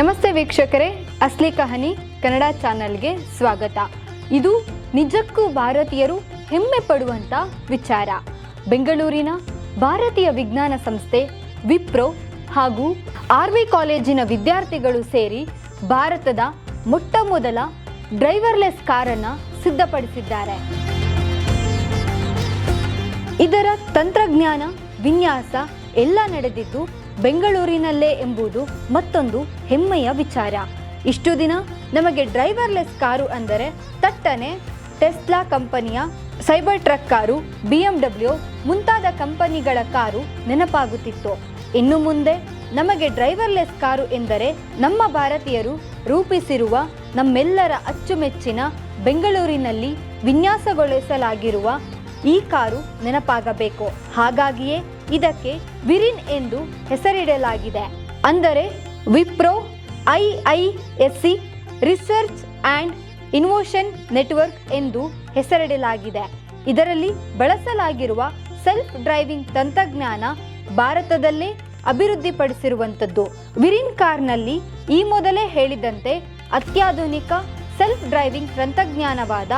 ನಮಸ್ತೆ ವೀಕ್ಷಕರೇ, ಅಸ್ಲಿ ಕಹನಿ, ಕನ್ನಡ ಚಾನಲ್ಗೆ ಸ್ವಾಗತ. ಇದು ನಿಜಕ್ಕೂ ಭಾರತೀಯರು ಹೆಮ್ಮೆ ಪಡುವಂತ ವಿಚಾರ. ಬೆಂಗಳೂರಿನ ಭಾರತೀಯ ವಿಜ್ಞಾನ ಸಂಸ್ಥೆ ವಿಪ್ರೋ ಹಾಗೂ ಆರ್ ವಿ ಕಾಲೇಜಿನ ವಿದ್ಯಾರ್ಥಿಗಳು ಸೇರಿ ಭಾರತದ ಮೊಟ್ಟ ಮೊದಲ ಡ್ರೈವರ್ಲೆಸ್ ಕಾರನ್ನು ಸಿದ್ಧಪಡಿಸಿದ್ದಾರೆ. ಇದರ ತಂತ್ರಜ್ಞಾನ ವಿನ್ಯಾಸ ಎಲ್ಲ ನಡೆದಿದ್ದು ಬೆಂಗಳೂರಿನಲ್ಲೇ ಎಂಬುದು ಮತ್ತೊಂದು ಹೆಮ್ಮೆಯ ವಿಚಾರ. ಇಷ್ಟು ದಿನ ನಮಗೆ ಡ್ರೈವರ್ಲೆಸ್ ಕಾರು ಅಂದರೆ ತಟ್ಟನೆ ಟೆಸ್ಲಾ ಕಂಪನಿಯ Cybertruck car B M W ಮುಂತಾದ ಕಂಪನಿಗಳ ಕಾರು ನೆನಪಾಗುತ್ತಿತ್ತು. ಇನ್ನು ಮುಂದೆ ನಮಗೆ ಡ್ರೈವರ್ಲೆಸ್ ಕಾರು ಎಂದರೆ ನಮ್ಮ ಭಾರತೀಯರು ರೂಪಿಸಿರುವ ನಮ್ಮೆಲ್ಲರ ಅಚ್ಚುಮೆಚ್ಚಿನ ಬೆಂಗಳೂರಿನಲ್ಲಿ ವಿನ್ಯಾಸಗೊಳಿಸಲಾಗಿರುವ ಈ ಕಾರು ನೆನಪಾಗಬೇಕು. ಹಾಗಾಗಿಯೇ ಇದಕ್ಕೆ ವಿರಿನ್ ಎಂದು ಹೆಸರಿಡಲಾಗಿದೆ. ಅಂದರೆ Wipro, I I S C, research and innovation network ಎಂದು ಹೆಸರಿಡಲಾಗಿದೆ. ಇದರಲ್ಲಿ ಬಳಸಲಾಗಿರುವ ಸೆಲ್ಫ್ ಡ್ರೈವಿಂಗ್ ತಂತ್ರಜ್ಞಾನ ಭಾರತದಲ್ಲೇ ಅಭಿವೃದ್ಧಿಪಡಿಸಿರುವಂಥದ್ದು. ವಿರಿನ್ ಕಾರ್ನಲ್ಲಿ ಈ ಮೊದಲೇ ಹೇಳಿದಂತೆ ಅತ್ಯಾಧುನಿಕ ಸೆಲ್ಫ್ ಡ್ರೈವಿಂಗ್ ತಂತ್ರಜ್ಞಾನವಾದ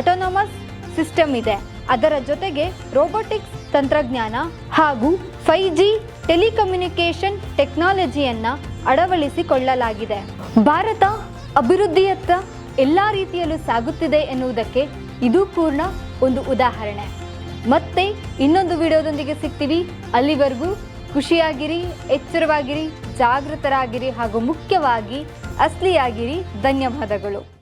ಅಟೋನಮಸ್ ಸಿಸ್ಟಮ್ ಇದೆ. ಅದರ ಜೊತೆಗೆ ರೋಬೋಟಿಕ್ಸ್ ತಂತ್ರಜ್ಞಾನ ಹಾಗೂ ಫೈ ಜಿ ಟೆಲಿಕಮ್ಯುನಿಕೇಷನ್ ಟೆಕ್ನಾಲಜಿಯನ್ನು ಅಳವಡಿಸಿಕೊಳ್ಳಲಾಗಿದೆ. ಭಾರತ ಅಭಿವೃದ್ಧಿಯತ್ತ ಎಲ್ಲ ರೀತಿಯಲ್ಲೂ ಸಾಗುತ್ತಿದೆ ಎನ್ನುವುದಕ್ಕೆ ಇದು ಪೂರ್ಣ ಒಂದು ಉದಾಹರಣೆ. ಮತ್ತೆ ಇನ್ನೊಂದು ವಿಡಿಯೋದೊಂದಿಗೆ ಸಿಗ್ತೀವಿ. ಅಲ್ಲಿವರೆಗೂ ಖುಷಿಯಾಗಿರಿ, ಎಚ್ಚರವಾಗಿರಿ, ಜಾಗೃತರಾಗಿರಿ ಹಾಗೂ ಮುಖ್ಯವಾಗಿ ಅಸ್ಲಿಯಾಗಿರಿ. ಧನ್ಯವಾದಗಳು.